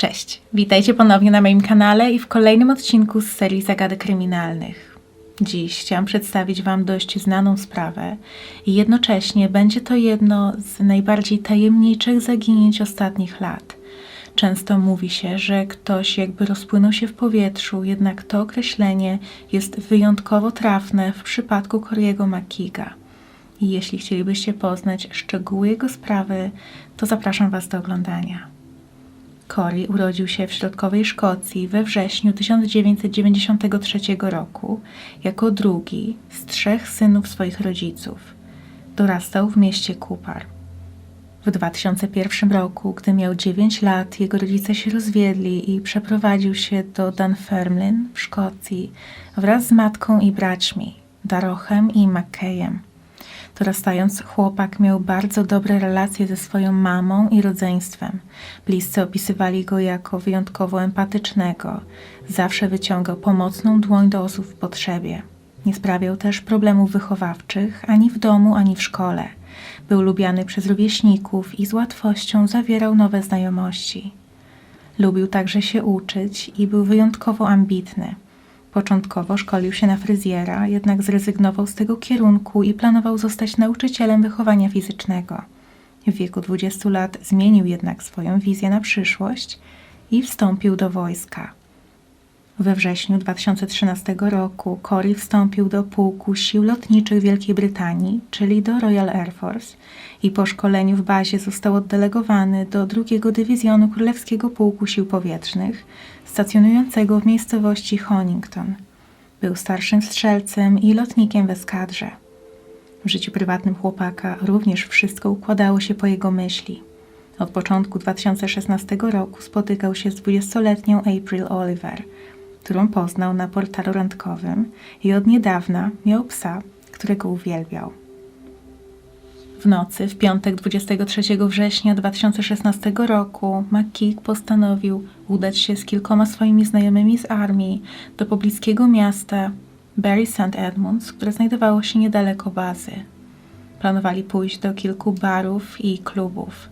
Cześć, witajcie ponownie na moim kanale i w kolejnym odcinku z serii Zagadek Kryminalnych. Dziś chciałam przedstawić Wam dość znaną sprawę i jednocześnie będzie to jedno z najbardziej tajemniczych zaginięć ostatnich lat. Często mówi się, że ktoś jakby rozpłynął się w powietrzu, jednak to określenie jest wyjątkowo trafne w przypadku Coriego Makiga. I jeśli chcielibyście poznać szczegóły jego sprawy, to zapraszam Was do oglądania. Cory urodził się w środkowej Szkocji we wrześniu 1993 roku jako drugi z trzech synów swoich rodziców. Dorastał w mieście Cooper. W 2001 roku, gdy miał 9 lat, jego rodzice się rozwiedli i przeprowadził się do Dunfermline w Szkocji wraz z matką i braćmi, Darochem i Mackayem. Dorastając, chłopak miał bardzo dobre relacje ze swoją mamą i rodzeństwem. Bliscy opisywali go jako wyjątkowo empatycznego. Zawsze wyciągał pomocną dłoń do osób w potrzebie. Nie sprawiał też problemów wychowawczych ani w domu, ani w szkole. Był lubiany przez rówieśników i z łatwością zawierał nowe znajomości. Lubił także się uczyć i był wyjątkowo ambitny. Początkowo szkolił się na fryzjera, jednak zrezygnował z tego kierunku i planował zostać nauczycielem wychowania fizycznego. W wieku 20 lat zmienił jednak swoją wizję na przyszłość i wstąpił do wojska. We wrześniu 2013 roku Cory wstąpił do pułku sił lotniczych Wielkiej Brytanii, czyli do Royal Air Force i po szkoleniu w bazie został oddelegowany do drugiego dywizjonu Królewskiego Pułku Sił Powietrznych, stacjonującego w miejscowości Honington. Był starszym strzelcem i lotnikiem w eskadrze. W życiu prywatnym chłopaka również wszystko układało się po jego myśli. Od początku 2016 roku spotykał się z 20-letnią April Oliver, którą poznał na portalu randkowym i od niedawna miał psa, którego uwielbiał. W nocy, w piątek 23 września 2016 roku, McKeek postanowił udać się z kilkoma swoimi znajomymi z armii do pobliskiego miasta Bury St. Edmunds, które znajdowało się niedaleko bazy. Planowali pójść do kilku barów i klubów.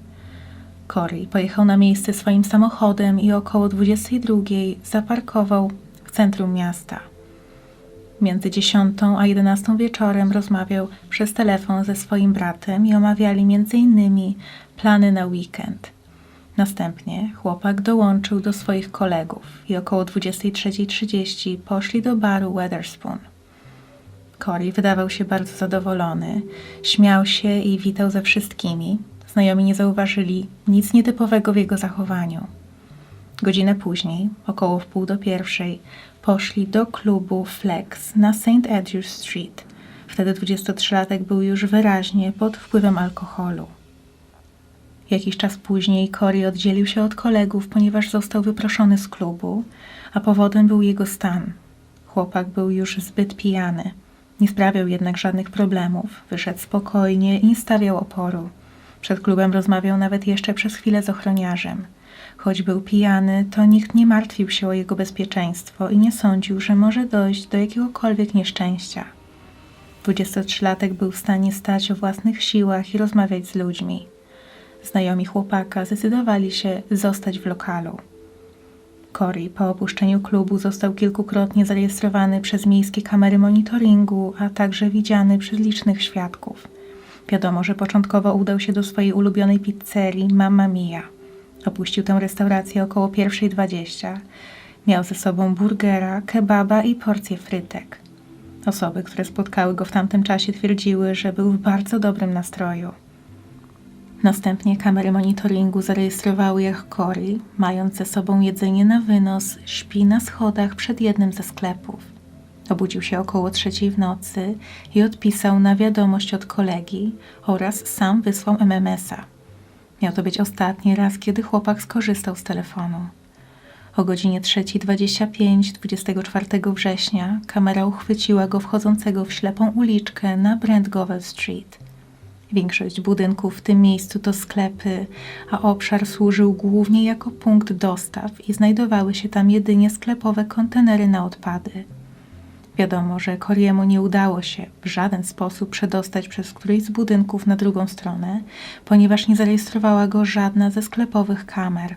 Corey pojechał na miejsce swoim samochodem i około 22 zaparkował w centrum miasta. Między 10 a 11 wieczorem rozmawiał przez telefon ze swoim bratem i omawiali m.in. plany na weekend. Następnie chłopak dołączył do swoich kolegów i około 23.30 poszli do baru Weatherspoon. Cory wydawał się bardzo zadowolony, śmiał się i witał ze wszystkimi. Znajomi nie zauważyli nic nietypowego w jego zachowaniu. Godzinę później, około wpół do pierwszej, poszli do klubu Flex na St. Edge's Street. Wtedy 23-latek był już wyraźnie pod wpływem alkoholu. Jakiś czas później Cory oddzielił się od kolegów, ponieważ został wyproszony z klubu, a powodem był jego stan. Chłopak był już zbyt pijany. Nie sprawiał jednak żadnych problemów. Wyszedł spokojnie i nie stawiał oporu. Przed klubem rozmawiał nawet jeszcze przez chwilę z ochroniarzem. Choć był pijany, to nikt nie martwił się o jego bezpieczeństwo i nie sądził, że może dojść do jakiegokolwiek nieszczęścia. 23-latek był w stanie stać o własnych siłach i rozmawiać z ludźmi. Znajomi chłopaka zdecydowali się zostać w lokalu. Cory po opuszczeniu klubu został kilkukrotnie zarejestrowany przez miejskie kamery monitoringu, a także widziany przez licznych świadków. Wiadomo, że początkowo udał się do swojej ulubionej pizzerii Mamma Mia. Opuścił tę restaurację około 1.20. Miał ze sobą burgera, kebaba i porcję frytek. Osoby, które spotkały go w tamtym czasie twierdziły, że był w bardzo dobrym nastroju. Następnie kamery monitoringu zarejestrowały, jak Cory, mając ze sobą jedzenie na wynos, śpi na schodach przed jednym ze sklepów. Obudził się około trzeciej w nocy i odpisał na wiadomość od kolegi oraz sam wysłał MMS-a. Miał to być ostatni raz, kiedy chłopak skorzystał z telefonu. O godzinie 3.25 24 września kamera uchwyciła go wchodzącego w ślepą uliczkę na Brentgovel Street. Większość budynków w tym miejscu to sklepy, a obszar służył głównie jako punkt dostaw i znajdowały się tam jedynie sklepowe kontenery na odpady. Wiadomo, że Koriemu nie udało się w żaden sposób przedostać przez któryś z budynków na drugą stronę, ponieważ nie zarejestrowała go żadna ze sklepowych kamer.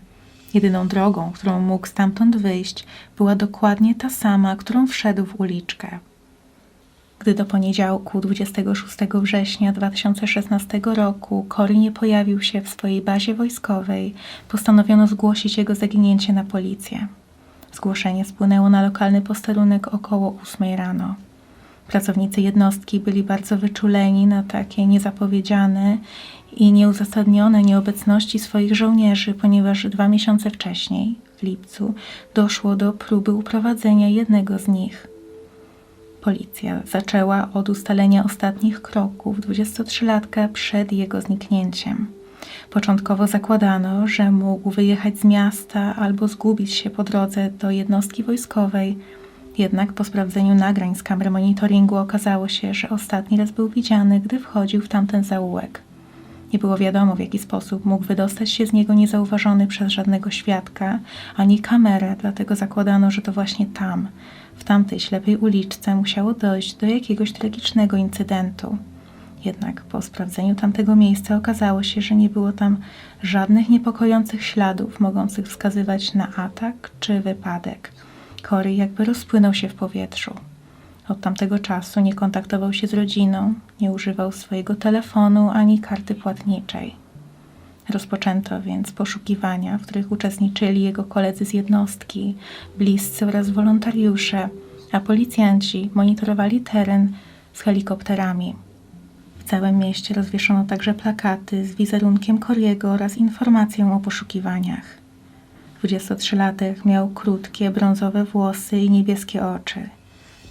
Jedyną drogą, którą mógł stamtąd wyjść, była dokładnie ta sama, którą wszedł w uliczkę. Gdy do poniedziałku 26 września 2016 roku Cory nie pojawił się w swojej bazie wojskowej, postanowiono zgłosić jego zaginięcie na policję. Zgłoszenie spłynęło na lokalny posterunek około 8 rano. Pracownicy jednostki byli bardzo wyczuleni na takie niezapowiedziane i nieuzasadnione nieobecności swoich żołnierzy, ponieważ dwa miesiące wcześniej, w lipcu, doszło do próby uprowadzenia jednego z nich. Policja zaczęła od ustalenia ostatnich kroków 23-latka przed jego zniknięciem. Początkowo zakładano, że mógł wyjechać z miasta albo zgubić się po drodze do jednostki wojskowej. Jednak po sprawdzeniu nagrań z kamer monitoringu okazało się, że ostatni raz był widziany, gdy wchodził w tamten zaułek. Nie było wiadomo, w jaki sposób mógł wydostać się z niego niezauważony przez żadnego świadka ani kamerę, dlatego zakładano, że to właśnie tam, w tamtej ślepej uliczce, musiało dojść do jakiegoś tragicznego incydentu. Jednak po sprawdzeniu tamtego miejsca okazało się, że nie było tam żadnych niepokojących śladów mogących wskazywać na atak czy wypadek. Cory jakby rozpłynął się w powietrzu. Od tamtego czasu nie kontaktował się z rodziną, nie używał swojego telefonu ani karty płatniczej. Rozpoczęto więc poszukiwania, w których uczestniczyli jego koledzy z jednostki, bliscy oraz wolontariusze, a policjanci monitorowali teren z helikopterami. Całym mieście rozwieszono także plakaty z wizerunkiem Koriego oraz informacją o poszukiwaniach. 23-latek miał krótkie, brązowe włosy i niebieskie oczy.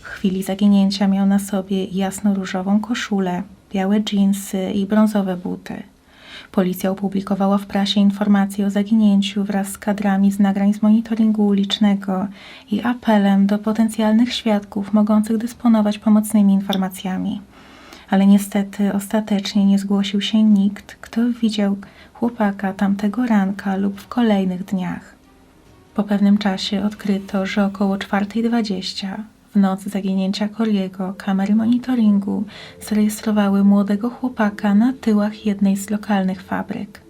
W chwili zaginięcia miał na sobie jasno-różową koszulę, białe dżinsy i brązowe buty. Policja opublikowała w prasie informacje o zaginięciu wraz z kadrami z nagrań z monitoringu ulicznego i apelem do potencjalnych świadków mogących dysponować pomocnymi informacjami. Ale niestety ostatecznie nie zgłosił się nikt, kto widział chłopaka tamtego ranka lub w kolejnych dniach. Po pewnym czasie odkryto, że około 4.20 w nocy zaginięcia Coriego kamery monitoringu zarejestrowały młodego chłopaka na tyłach jednej z lokalnych fabryk.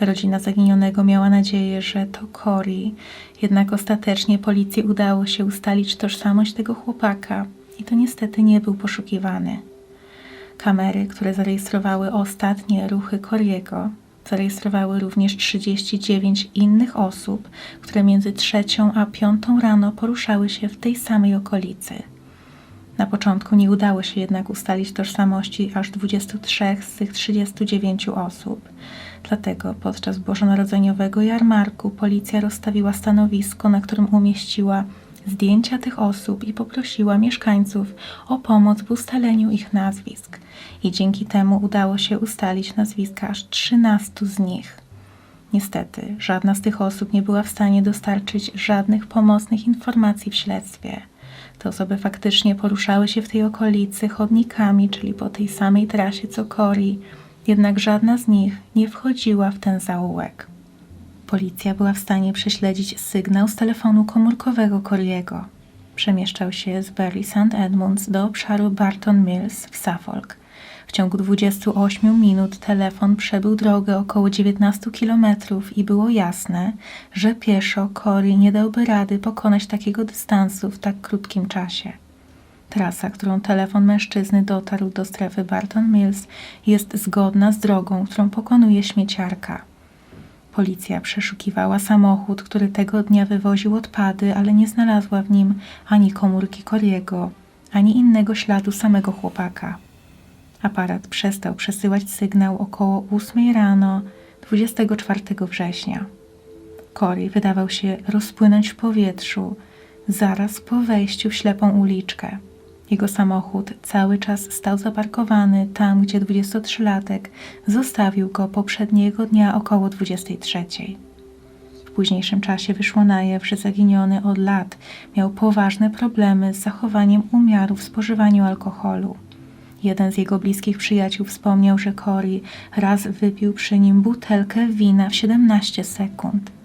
Rodzina zaginionego miała nadzieję, że to Cory, jednak ostatecznie policji udało się ustalić tożsamość tego chłopaka i to niestety nie był poszukiwany. Kamery, które zarejestrowały ostatnie ruchy Coriego, zarejestrowały również 39 innych osób, które między trzecią a piątą rano poruszały się w tej samej okolicy. Na początku nie udało się jednak ustalić tożsamości aż 23 z tych 39 osób. Dlatego podczas bożonarodzeniowego jarmarku policja rozstawiła stanowisko, na którym umieściła zdjęcia tych osób i poprosiła mieszkańców o pomoc w ustaleniu ich nazwisk. I dzięki temu udało się ustalić nazwiska aż 13 z nich. Niestety, żadna z tych osób nie była w stanie dostarczyć żadnych pomocnych informacji w śledztwie. Te osoby faktycznie poruszały się w tej okolicy chodnikami, czyli po tej samej trasie co Cory, jednak żadna z nich nie wchodziła w ten zaułek. Policja była w stanie prześledzić sygnał z telefonu komórkowego Coriego. Przemieszczał się z Bury St. Edmunds do obszaru Barton Mills w Suffolk. W ciągu 28 minut telefon przebył drogę około 19 kilometrów i było jasne, że pieszo Cory nie dałby rady pokonać takiego dystansu w tak krótkim czasie. Trasa, którą telefon mężczyzny dotarł do strefy Barton Mills, jest zgodna z drogą, którą pokonuje śmieciarka. Policja przeszukiwała samochód, który tego dnia wywoził odpady, ale nie znalazła w nim ani komórki Coriego, ani innego śladu samego chłopaka. Aparat przestał przesyłać sygnał około 8 rano 24 września. Cory wydawał się rozpłynąć w powietrzu zaraz po wejściu w ślepą uliczkę. Jego samochód cały czas stał zaparkowany tam, gdzie 23-latek zostawił go poprzedniego dnia około 23. W późniejszym czasie wyszło na jaw, że zaginiony od lat miał poważne problemy z zachowaniem umiaru w spożywaniu alkoholu. Jeden z jego bliskich przyjaciół wspomniał, że Cory raz wypił przy nim butelkę wina w 17 sekund.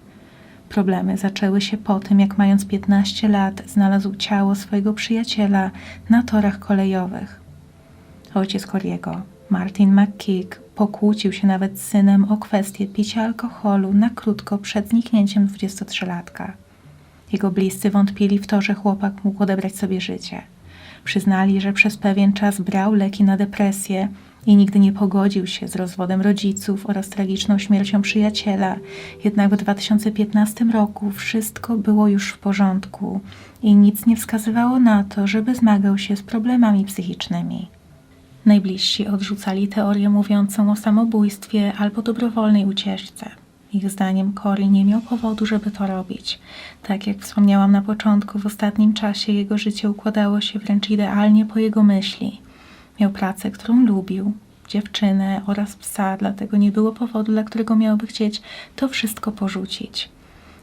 Problemy zaczęły się po tym, jak mając 15 lat znalazł ciało swojego przyjaciela na torach kolejowych. Ojciec Coriego, Martin McKeek, pokłócił się nawet z synem o kwestię picia alkoholu na krótko przed zniknięciem 23-latka. Jego bliscy wątpili w to, że chłopak mógł odebrać sobie życie. Przyznali, że przez pewien czas brał leki na depresję i nigdy nie pogodził się z rozwodem rodziców oraz tragiczną śmiercią przyjaciela. Jednak w 2015 roku wszystko było już w porządku i nic nie wskazywało na to, żeby zmagał się z problemami psychicznymi. Najbliżsi odrzucali teorię mówiącą o samobójstwie albo dobrowolnej ucieczce. Ich zdaniem Cory nie miał powodu, żeby to robić. Tak jak wspomniałam na początku, w ostatnim czasie jego życie układało się wręcz idealnie po jego myśli. Miał pracę, którą lubił, dziewczynę oraz psa, dlatego nie było powodu, dla którego miałby chcieć to wszystko porzucić.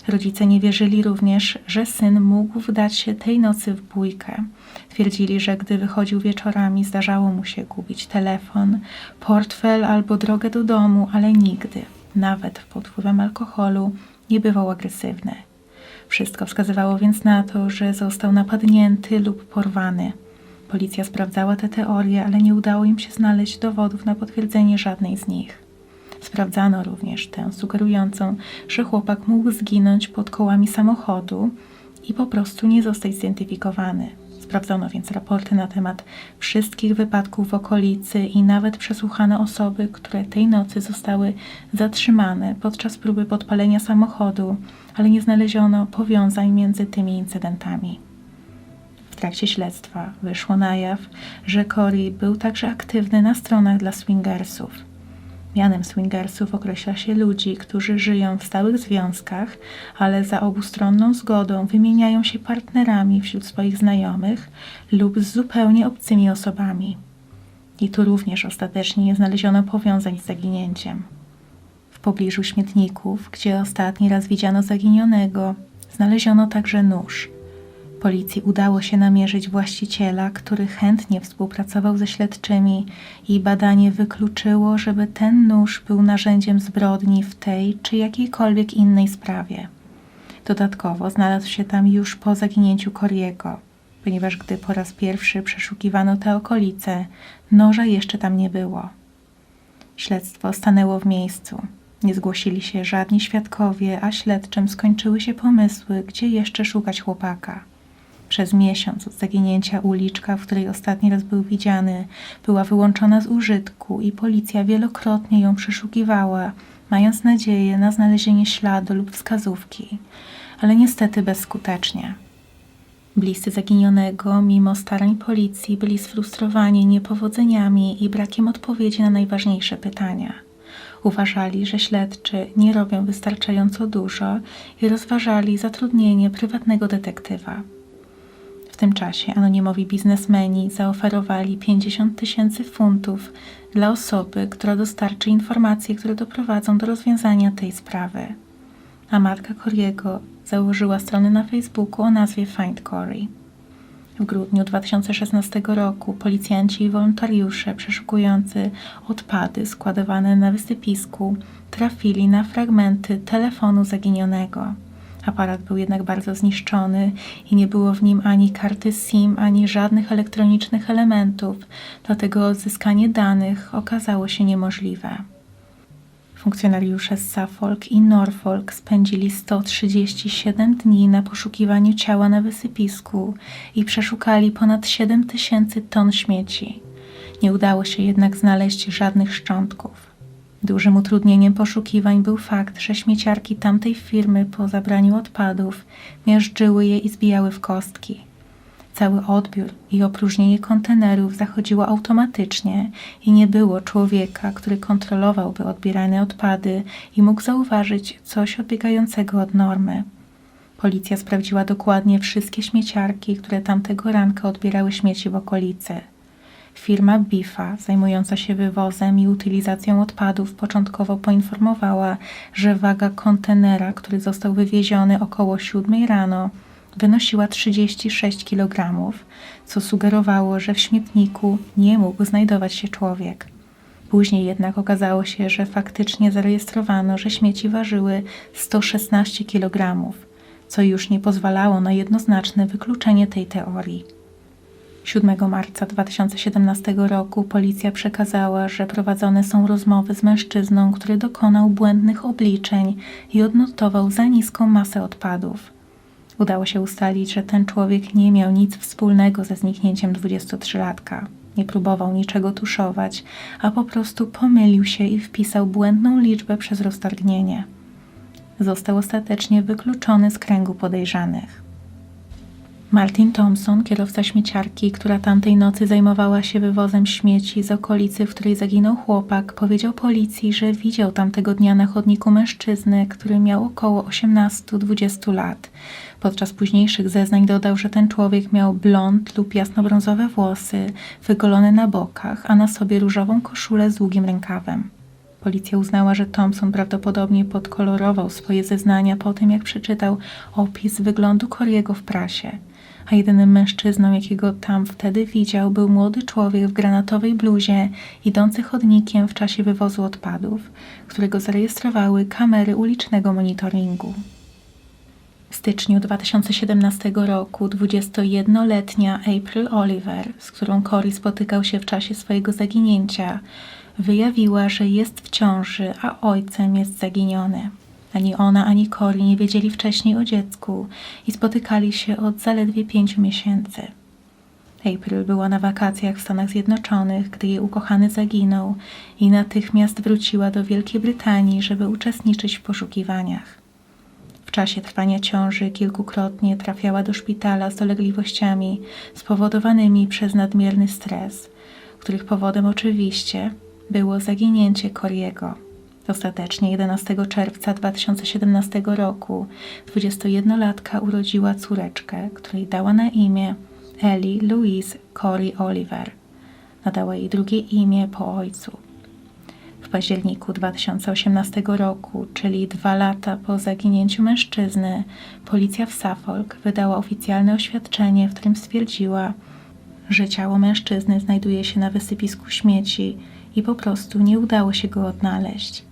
Rodzice nie wierzyli również, że syn mógł wdać się tej nocy w bójkę. Twierdzili, że gdy wychodził wieczorami, zdarzało mu się gubić telefon, portfel albo drogę do domu, ale nigdy, nawet pod wpływem alkoholu, nie bywał agresywny. Wszystko wskazywało więc na to, że został napadnięty lub porwany. Policja sprawdzała te teorie, ale nie udało im się znaleźć dowodów na potwierdzenie żadnej z nich. Sprawdzano również tę sugerującą, że chłopak mógł zginąć pod kołami samochodu i po prostu nie zostać zidentyfikowany. Sprawdzono więc raporty na temat wszystkich wypadków w okolicy i nawet przesłuchano osoby, które tej nocy zostały zatrzymane podczas próby podpalenia samochodu, ale nie znaleziono powiązań między tymi incydentami. Trakcie śledztwa wyszło na jaw, że Cory był także aktywny na stronach dla swingersów. Mianem swingersów określa się ludzi, którzy żyją w stałych związkach, ale za obustronną zgodą wymieniają się partnerami wśród swoich znajomych lub z zupełnie obcymi osobami. I tu również ostatecznie nie znaleziono powiązań z zaginięciem. W pobliżu śmietników, gdzie ostatni raz widziano zaginionego, znaleziono także nóż. Policji udało się namierzyć właściciela, który chętnie współpracował ze śledczymi i badanie wykluczyło, żeby ten nóż był narzędziem zbrodni w tej czy jakiejkolwiek innej sprawie. Dodatkowo znalazł się tam już po zaginięciu Coriego, ponieważ gdy po raz pierwszy przeszukiwano te okolice, noża jeszcze tam nie było. Śledztwo stanęło w miejscu. Nie zgłosili się żadni świadkowie, a śledczym skończyły się pomysły, gdzie jeszcze szukać chłopaka. Przez miesiąc od zaginięcia uliczka, w której ostatni raz był widziany, była wyłączona z użytku i policja wielokrotnie ją przeszukiwała, mając nadzieję na znalezienie śladu lub wskazówki, ale niestety bezskutecznie. Bliscy zaginionego, mimo starań policji, byli sfrustrowani niepowodzeniami i brakiem odpowiedzi na najważniejsze pytania. Uważali, że śledczy nie robią wystarczająco dużo i rozważali zatrudnienie prywatnego detektywa. W tym czasie anonimowi biznesmeni zaoferowali 50 tysięcy funtów dla osoby, która dostarczy informacje, które doprowadzą do rozwiązania tej sprawy. A matka Coriego założyła stronę na Facebooku o nazwie Find Cory. W grudniu 2016 roku policjanci i wolontariusze przeszukujący odpady składowane na wysypisku trafili na fragmenty telefonu zaginionego. Aparat był jednak bardzo zniszczony i nie było w nim ani karty SIM, ani żadnych elektronicznych elementów, dlatego odzyskanie danych okazało się niemożliwe. Funkcjonariusze z Suffolk i Norfolk spędzili 137 dni na poszukiwaniu ciała na wysypisku i przeszukali ponad 7 tysięcy ton śmieci. Nie udało się jednak znaleźć żadnych szczątków. Dużym utrudnieniem poszukiwań był fakt, że śmieciarki tamtej firmy po zabraniu odpadów miażdżyły je i zbijały w kostki. Cały odbiór i opróżnienie kontenerów zachodziło automatycznie i nie było człowieka, który kontrolowałby odbierane odpady i mógł zauważyć coś odbiegającego od normy. Policja sprawdziła dokładnie wszystkie śmieciarki, które tamtego ranka odbierały śmieci w okolicy. Firma Bifa, zajmująca się wywozem i utylizacją odpadów, początkowo poinformowała, że waga kontenera, który został wywieziony około 7 rano, wynosiła 36 kg, co sugerowało, że w śmietniku nie mógł znajdować się człowiek. Później jednak okazało się, że faktycznie zarejestrowano, że śmieci ważyły 116 kg, co już nie pozwalało na jednoznaczne wykluczenie tej teorii. 7 marca 2017 roku policja przekazała, że prowadzone są rozmowy z mężczyzną, który dokonał błędnych obliczeń i odnotował za niską masę odpadów. Udało się ustalić, że ten człowiek nie miał nic wspólnego ze zniknięciem 23-latka. Nie próbował niczego tuszować, a po prostu pomylił się i wpisał błędną liczbę przez roztargnienie. Został ostatecznie wykluczony z kręgu podejrzanych. Martin Thompson, kierowca śmieciarki, która tamtej nocy zajmowała się wywozem śmieci z okolicy, w której zaginął chłopak, powiedział policji, że widział tamtego dnia na chodniku mężczyznę, który miał około 18-20 lat. Podczas późniejszych zeznań dodał, że ten człowiek miał blond lub jasnobrązowe włosy, wygolone na bokach, a na sobie różową koszulę z długim rękawem. Policja uznała, że Thompson prawdopodobnie podkolorował swoje zeznania po tym, jak przeczytał opis wyglądu Coriego w prasie. A jedynym mężczyzną, jakiego tam wtedy widział, był młody człowiek w granatowej bluzie, idący chodnikiem w czasie wywozu odpadów, którego zarejestrowały kamery ulicznego monitoringu. W styczniu 2017 roku 21-letnia April Oliver, z którą Cory spotykał się w czasie swojego zaginięcia, wyjawiła, że jest w ciąży, a ojcem jest zaginiony. Ani ona, ani Cory nie wiedzieli wcześniej o dziecku i spotykali się od zaledwie pięciu miesięcy. April była na wakacjach w Stanach Zjednoczonych, gdy jej ukochany zaginął i natychmiast wróciła do Wielkiej Brytanii, żeby uczestniczyć w poszukiwaniach. W czasie trwania ciąży kilkukrotnie trafiała do szpitala z dolegliwościami spowodowanymi przez nadmierny stres, których powodem oczywiście było zaginięcie Coriego. Ostatecznie 11 czerwca 2017 roku 21-latka urodziła córeczkę, której dała na imię Ellie Louise Corey Oliver. Nadała jej drugie imię po ojcu. W październiku 2018 roku, czyli dwa lata po zaginięciu mężczyzny, policja w Suffolk wydała oficjalne oświadczenie, w którym stwierdziła, że ciało mężczyzny znajduje się na wysypisku śmieci i po prostu nie udało się go odnaleźć.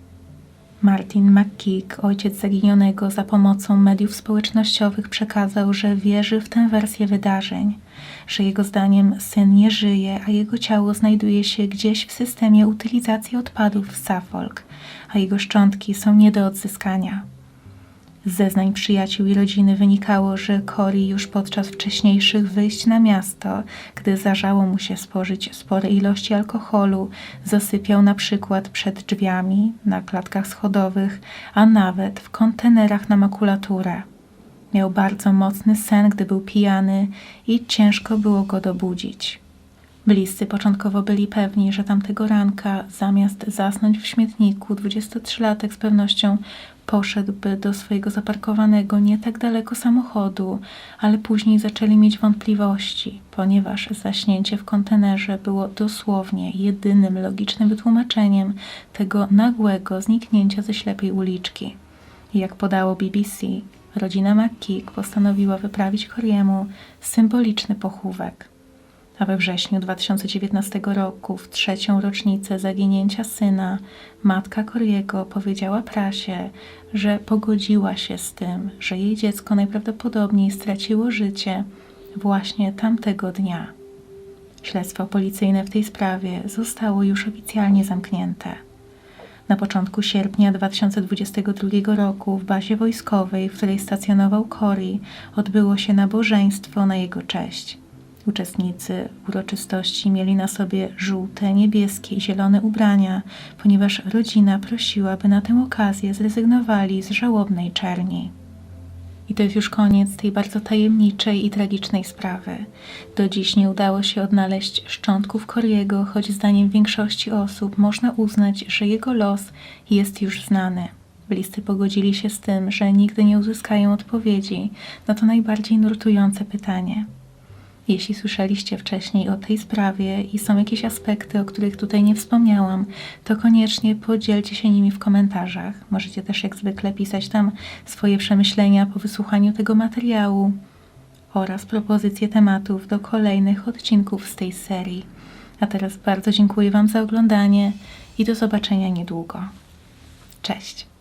Martin McKeek, ojciec zaginionego, za pomocą mediów społecznościowych przekazał, że wierzy w tę wersję wydarzeń, że jego zdaniem syn nie żyje, a jego ciało znajduje się gdzieś w systemie utylizacji odpadów w Suffolk, a jego szczątki są nie do odzyskania. Z zeznań przyjaciół i rodziny wynikało, że Cory już podczas wcześniejszych wyjść na miasto, gdy zdarzało mu się spożyć spore ilości alkoholu, zasypiał na przykład przed drzwiami, na klatkach schodowych, a nawet w kontenerach na makulaturę. Miał bardzo mocny sen, gdy był pijany i ciężko było go dobudzić. Bliscy początkowo byli pewni, że tamtego ranka, zamiast zasnąć w śmietniku, 23-latek z pewnością poszedłby do swojego zaparkowanego nie tak daleko samochodu, ale później zaczęli mieć wątpliwości, ponieważ zaśnięcie w kontenerze było dosłownie jedynym logicznym wytłumaczeniem tego nagłego zniknięcia ze ślepej uliczki. Jak podało BBC, rodzina McKeek postanowiła wyprawić Coriemu symboliczny pochówek a we wrześniu 2019 roku, w trzecią rocznicę zaginięcia syna, matka Coriego powiedziała prasie, że pogodziła się z tym, że jej dziecko najprawdopodobniej straciło życie właśnie tamtego dnia. Śledztwo policyjne w tej sprawie zostało już oficjalnie zamknięte. Na początku sierpnia 2022 roku w bazie wojskowej, w której stacjonował Cory, odbyło się nabożeństwo na jego cześć. Uczestnicy uroczystości mieli na sobie żółte, niebieskie i zielone ubrania, ponieważ rodzina prosiła, by na tę okazję zrezygnowali z żałobnej czerni. I to jest już koniec tej bardzo tajemniczej i tragicznej sprawy. Do dziś nie udało się odnaleźć szczątków Coriego, choć zdaniem większości osób można uznać, że jego los jest już znany. Bliscy pogodzili się z tym, że nigdy nie uzyskają odpowiedzi na to najbardziej nurtujące pytanie – jeśli słyszeliście wcześniej o tej sprawie i są jakieś aspekty, o których tutaj nie wspomniałam, to koniecznie podzielcie się nimi w komentarzach. Możecie też jak zwykle pisać tam swoje przemyślenia po wysłuchaniu tego materiału oraz propozycje tematów do kolejnych odcinków z tej serii. A teraz bardzo dziękuję Wam za oglądanie i do zobaczenia niedługo. Cześć!